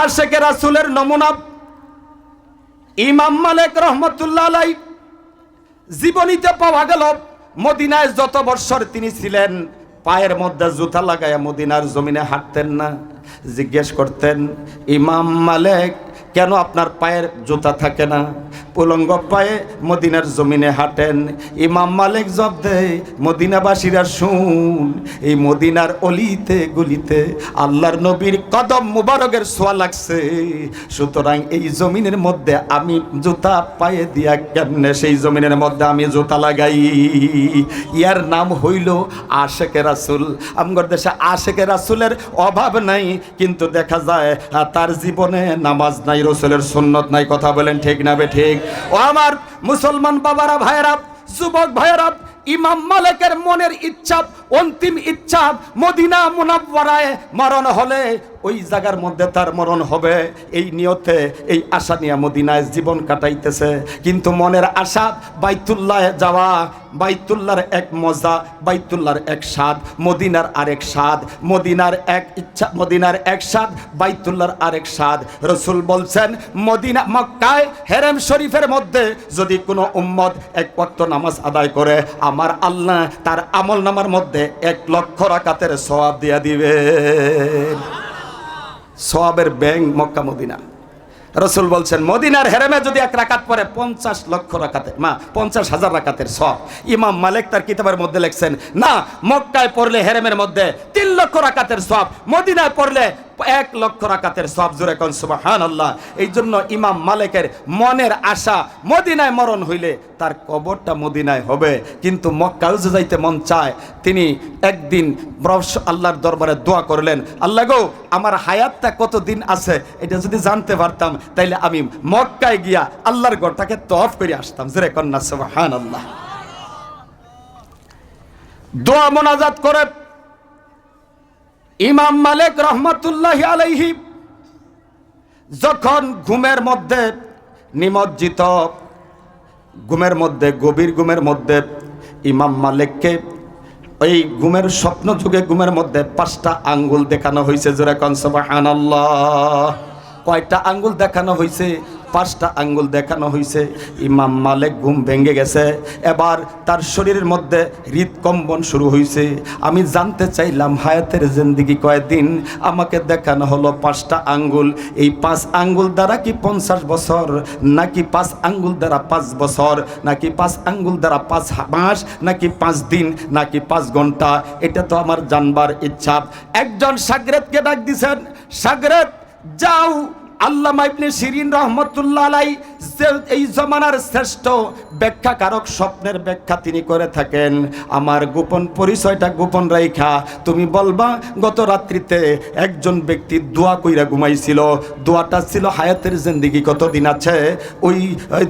আশেকে রাসুলের নমুনা। ইমাম মালিক রহমতুল্লাহ জীবনীতে পাওয়া গেল, মদিনায় যত বৎসর তিনি ছিলেন, পায়ের মধ্যে জুতা লাগাইয়া মদিনার জমিনে হাঁটতেন না। জিজ্ঞেস করতেন, ইমাম মালিক, কেন আপনার পায়ের জুতা থাকে না? উলঙ্গ পায়ে মদিনার জমিনে হাঁটেন। ইমাম মালিক জব দেয়, মদিনাবাসীরা শুন, এই মদিনার অলিতে গলিতে আল্লাহর নবীর কদম মুবারকের সোয়া লাগছে। সুতরাং এই জমিনের মধ্যে আমি জুতা পায়ে দিয়া কেমনে সেই জমিনের মধ্যে আমি জুতা লাগাই? ইয়ার নাম হইল আশেকে রাসুল। আমগর দেশে আশেকে রাসুলের অভাব নাই, কিন্তু দেখা যায়, তার জীবনে নামাজ নাই, রসুলের সুন্নত নাই। কথা বলেন ঠিক না বে ঠিক? ও আমার মুসলমান বাবারা ভাইয়েরা যুবক ভাইয়েরা ইমাম মালিকের মনের ইচ্ছা অন্তিম ইচ্ছা মদিনা মুনাব্বরায় মরণ হলে ওই জায়গার মধ্যে তার মরণ হবে। এই নিয়তে এই আশা নিয়ে মদিনায় জীবন কাটাইতেছে। কিন্তু মনের আশা বাইতুল্লাহ যাওয়া বাইতুল্লার এক মজা বাইতুল্লার এক স্বাদ, মদিনার আরেক স্বাদ, মদিনার এক ইচ্ছা, মদিনার এক স্বাদ বাইতুল্লার আরেক স্বাদ। রসুল বলছেন, মদিনা মক্কায় হেরেম শরীফের মধ্যে যদি কোনো উম্মত এক ওয়াক্ত নামাজ আদায় করে, আমার আল্লাহ তার আমল নামার মধ্যে এক লক্ষ রাকাতের সবাব দিয়া দিবে। সবাবের ব্যাংক মক্কা, মদিনা। রসুল বলছেন, মদিনার হেরেমে যদি এক রাকাত পরে পঞ্চাশ লক্ষ রাকাতের, মা, পঞ্চাশ হাজার রাকাতের সব ইমাম মালিক তার কিতাবের মধ্যে লেখছেন, না, মক্কায় পড়লে হেরেমের মধ্যে তিন লক্ষ রাকাতের সব মদিনায় পড়লে এক লক্ষ রাকাতের সব জোরে কন সুবাহান আল্লাহ এই জন্য ইমাম মালিকের মনের আশা মদিনায় মরণ হইলে তার কবরটা মদিনায় হবে। কিন্তু মক্কাও যে যাইতে মন চায়, তিনি একদিন আল্লাহর দরবারে দোয়া করলেন, আল্লাহ গো, আমার হায়াতটা কত দিন আছে? এটা যদি জানতে পারতাম, তাইলে আমি মক্কায় গিয়া আল্লাহর গড়টাকে তফ করে আসতাম। জেরে কন্যা সুবহান আল্লাহ দোয়া মোনাজাত করে ইমাম মালিক রহমতুল্লাহ আলাইহি যখন ঘুমের মধ্যে নিমজ্জিত, ঘুমের মধ্যে, গভীর ঘুমের মধ্যে ইমাম মালিককে ওই ঘুমের স্বপ্ন যুগে ঘুমের মধ্যে পাঁচটা আঙ্গুল দেখানো হয়েছে জোরে কনসবাহান কয়টা আঙ্গুল দেখানো হয়েছে পাঁচটা আঙ্গুল দেখানো হয়েছে ইমাম মালিক ঘুম ভেঙে গেছে। এবার তার শরীরের মধ্যে হৃদকম্বন শুরু হয়েছে আমি জানতে চাইলাম, হায়াতের জিন্দিগি কয়দিন? আমাকে দেখানো হলো পাঁচটা আঙ্গুল। এই পাঁচ আঙ্গুল দ্বারা কি পঞ্চাশ বছর? নাকি পাঁচ আঙ্গুল দ্বারা পাঁচ বছর? নাকি পাঁচ আঙ্গুল দ্বারা পাঁচ মাস? নাকি পাঁচ দিন? নাকি পাঁচ ঘণ্টা? এটা তো আমার জানবার ইচ্ছা। একজন সাগরেতকে ডাক দিছেন, সাগরেত, যাও। আল্লামা ইবনে শিরিন রহমতুল্লাহ আলাই এই জমানার শ্রেষ্ঠ ব্যাখ্যাকারক স্বপ্নের ব্যাখ্যা তিনি করে থাকেন। আমার গোপন পরিচয়টা গোপন রেখা তুমি বলবা, গত রাত্রিতে একজন ব্যক্তি দোয়া কইরা ঘুমাইছিল। দোয়াটা ছিল হায়াতের জিন্দিগি, কতদিন আছে? ওই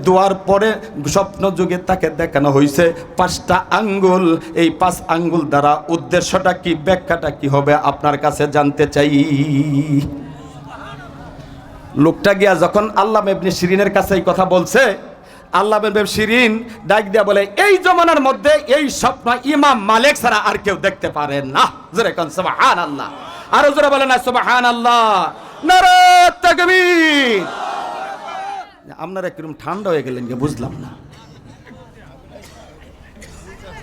দোয়ার পরে স্বপ্ন যুগে তাকে দেখানো হয়েছে পাঁচটা আঙ্গুল। এই পাঁচ আঙ্গুল দ্বারা উদ্দেশ্যটা কি, ব্যাখ্যাটা কি হবে আপনার কাছে জানতে চাই। লোকটা গিয়া যখন আল্লাহ মেবনি শিরিনের কাছে এই কথা বলছে, আল্লাহ মেব শিরিন ডাক দিয়া বলে, এই জমানার মধ্যে এই স্বপ্ন ইমাম মালিক ছাড়া আর কেউ দেখতে পারে না। জোরে কোন সুবহান আল্লাহ আরও জোরে বলে না সুবহান আল্লাহ নারে তাকবীর। আপনারা কিরম ঠান্ডা হয়ে গেলেন বুঝলাম না।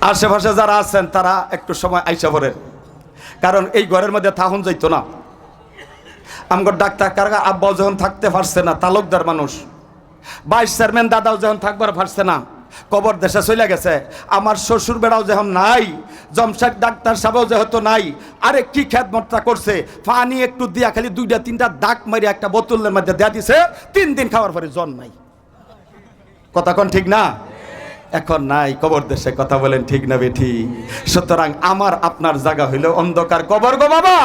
আশেপাশে যারা আছেন, তারা একটু সময় আইসা পড়েন। কারণ এই ঘরের মধ্যে থাকুন যাইতো না। আমগর ডাক্তার কারগা আব্বাও যখন থাকতে পারছে না, তালুকদার মানুষ। ভাইস চেয়ারম্যান দাদাও যখন থাকবার পারছে না, কবর দেশে চলে গেছে। আমার শ্বশুর বেড়াও যখন নাই, জমশেদ ডাক্তার সাহেবও যেহেতু নাই, আরে কি খ্যাতমতটা করছে? পানি একটু দিয়া খালি দুইটা, তিনটা দাগ মারি একটা বোতলের মধ্যে দেয়া দিছে, তিন দিন খাওয়ার পরে জন নাই। কথা কোন ঠিক না? এখন নাই কবর দেশে, কথা বলেন ঠিক না বেঠি। সুতরাং আমার, আপনার জায়গা হইল অন্ধকার কবর গো বাবা।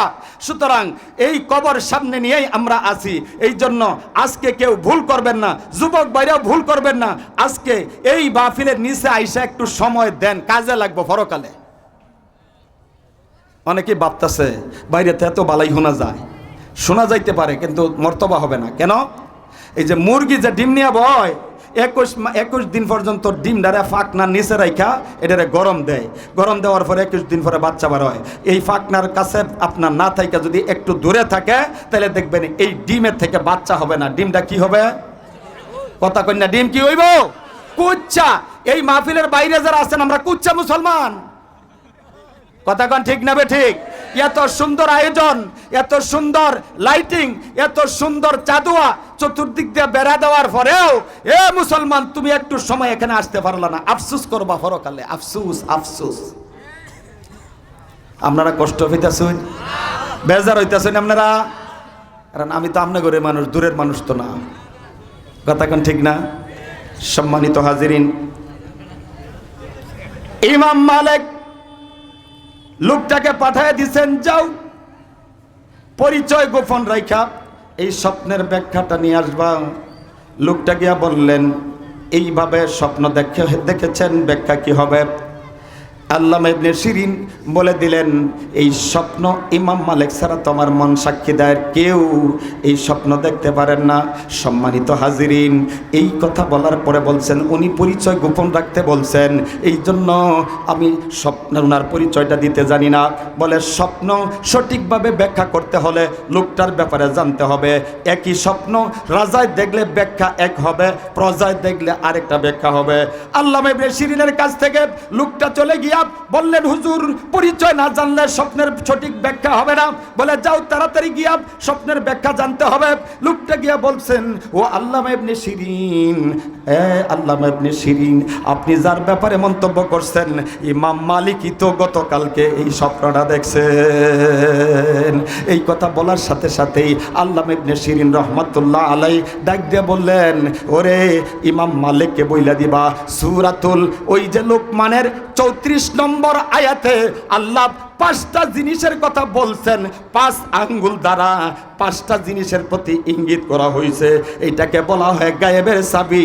সুতরাং এই কবর সামনে নিয়েই আমরা আছি। এই জন্য আজকে কেউ ভুল করবেন না, যুবক বাইরেও ভুল করবেন না। আজকে এই বাফিলের নিচে আইসা একটু সময় দেন, কাজে লাগবো পরকালে অনেকেই ভাবতেছে বাইরেতে এত বালাই শোনা যায়। শোনা যাইতে পারে, কিন্তু মর্তবা হবে না। কেন? এই যে মুরগি যে ডিম নিয়ে বয় একুশ একুশ দিন পর্যন্ত ডিমডারে ফাঁকনার নিচে রাখা এটারে গরম দেয়। গরম দেওয়ার পরে একুশ দিন পরে বাচ্চা বার হয়। এই ফাঁকনার কাছে আপনার না থাকা যদি একটু দূরে থাকে, তাহলে দেখবেন এই ডিমের থেকে বাচ্চা হবে না। ডিমটা কি হবে? কথা কন্যা ডিম কি হইব? কুচ্চা। এই মাহফিলের বাইরে যারা আছেন, আমরা কুচ্চা মুসলমান। কথা কন ঠিক না বে ঠিক? এত সুন্দর আয়োজন, এত সুন্দর লাইটিং এত সুন্দর চাদুয়া চতুর্দিক দিয়ে বেড়া দেওয়ার পরেও, এ মুসলমান, তুমি একটু সময় এখানে আসতে পারল না। আফসুস করবা পরকালে, আফসুস আফসুস। আপনারা কষ্ট হইতেছেন? বেজার হইতেছেন আপনারা? কারণ আমি তো আমনে করে মানুষ, দূরের মানুষ তো না। কথা কোন ঠিক না? সম্মানিত হাজিরিন। ইমাম মালিক লোকটাকে পাঠায় দিছেন, যাও। পরিচয় গোপন রাইখা, এই স্বপ্নের ব্যাখ্যাটা নিয়ে আসবা। লোকটা গিয়া বললেন, এইভাবে স্বপ্ন দেখে দেখেছেন, ব্যাখ্যা কি হবে? আল্লামা ইবনে শিরিন বলে দিলেন, এই স্বপ্ন ইমাম মালিক ছাড়া তোমার মন সাক্ষী দেয় কেউ। এই স্বপ্ন দেখতে পারেন না। সম্মানিত হাজিরিন, এই কথা বলার পরে বলছেন, উনি পরিচয় গোপন রাখতে বলছেন। এই জন্য আমি স্বপ্ন ওনার পরিচয়টা দিতে জানি না। বলে, স্বপ্ন সঠিকভাবে ব্যাখ্যা করতে হলে লোকটার ব্যাপারে জানতে হবে। একই স্বপ্ন রাজায় দেখলে ব্যাখ্যা এক হবে, প্রজায় দেখলে আরেকটা ব্যাখ্যা হবে। আল্লাহ ইবনে শিরিনের কাছ থেকে লোকটা চলে গিয়া বললেন, হুজুর, পরিচয় না জানলে স্বপ্নের সঠিক ব্যাখ্যা হবে না। বলে, যাও তাড়াতাড়ি গিয়া স্বপ্নের ব্যাখ্যা জানতে হবে। লোকটা গিয়া বলছেন, ও আল্লাহ ইবনে শিরিন এ আল্লাহ ইবনে শিরিন। আপনি যার ব্যাপারে মন্তব্য করছেন, ইমাম মালিকই তো গতকালকে এই স্বপ্নটা দেখছেন। এই কথা বলার সাথে সাথেই আল্লাহ ইবনে শিরিন রহমাতুল্লাহ আলাই ডাক দিয়ে বললেন, ওরে ইমাম মালিককে বইলা দিবা, সুরাতুল ওই যে লোকমানের চৌত্রিশ নম্বর আয়াতে আল্লাহ পাঁচটা জিনিসের কথা বলছেন, পাঁচ আঙ্গুল দ্বারা পাঁচটা জিনিসের প্রতি ইঙ্গিত করা হয়েছে এইটাকে বলা হয় গায়েবের চাবি।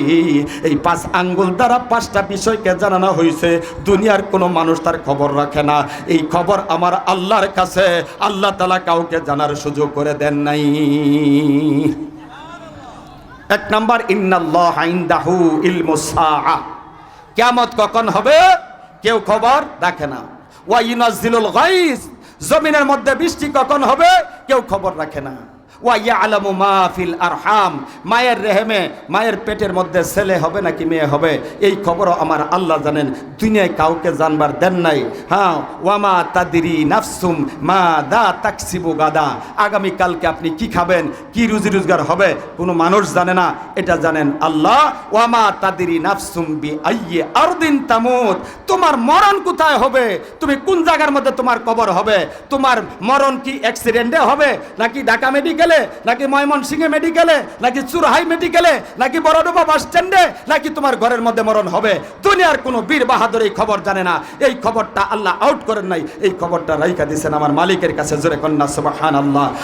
এই পাঁচ আঙ্গুল দ্বারা পাঁচটা বিষয়কে জানানো হয়েছে দুনিয়ার কোনো মানুষ তার খবর রাখে না। এই খবর আমার আল্লাহর কাছে, আল্লাহ তালা কাউকে জানার সুযোগ করে দেন নাই। এক নাম্বার ইনদাহু ইলমুস সাআ কিয়ামত কখন হবে? কেউ খবর রাখে না। ওয়া ইউনাজ্জিলুল গাইস জমিনের মধ্যে বৃষ্টি কখন হবে কেউ খবর রাখে না। ওয়া ইয়ালামু মা ফিল আরহাম। মায়ের রেহেমে, মায়ের পেটের মধ্যে ছেলে হবে নাকি মেয়ে হবে, এই খবরও আমার আল্লাহ জানেন। দুনিয়ায় কাউকে জানবার দেন নাই। হ্যাঁ ওয়ামা তাদিরি নাফসুম, মা দা তাকসিবু গাদা। আগামী কালকে আপনি কি খাবেন, কি রুজি রোজগার হবে, কোনো মানুষ জানে না, এটা জানেন আল্লাহ। ওয়ামা তাদিরি নাফসুম বি আইয়ে আরদিন তামুত। তোমার মরণ কোথায় হবে? তুমি কোন জায়গার মধ্যে তোমার কবর হবে? তোমার মরণ কি অ্যাক্সিডেন্টে হবে নাকি ঢাকা মেডিকেলে নাকি ময়মনসিংহে মেডিকেলে নাকি চুরহাই মেডিকেলে নাকি বড়ডোবা বাস স্ট্যান্ডে, নাকি তোমার ঘরের মধ্যে মরণ হবে? দুনিয়ার কোনো বীর বাহাদুর এই খবর জানে না। এই খবরটা আল্লাহ আউট করেন নাই। এই খবরটা রাইকা দিয়েছেন আমার মালিকের কাছে, জোরে কন্যা সুবাহান আল্লাহ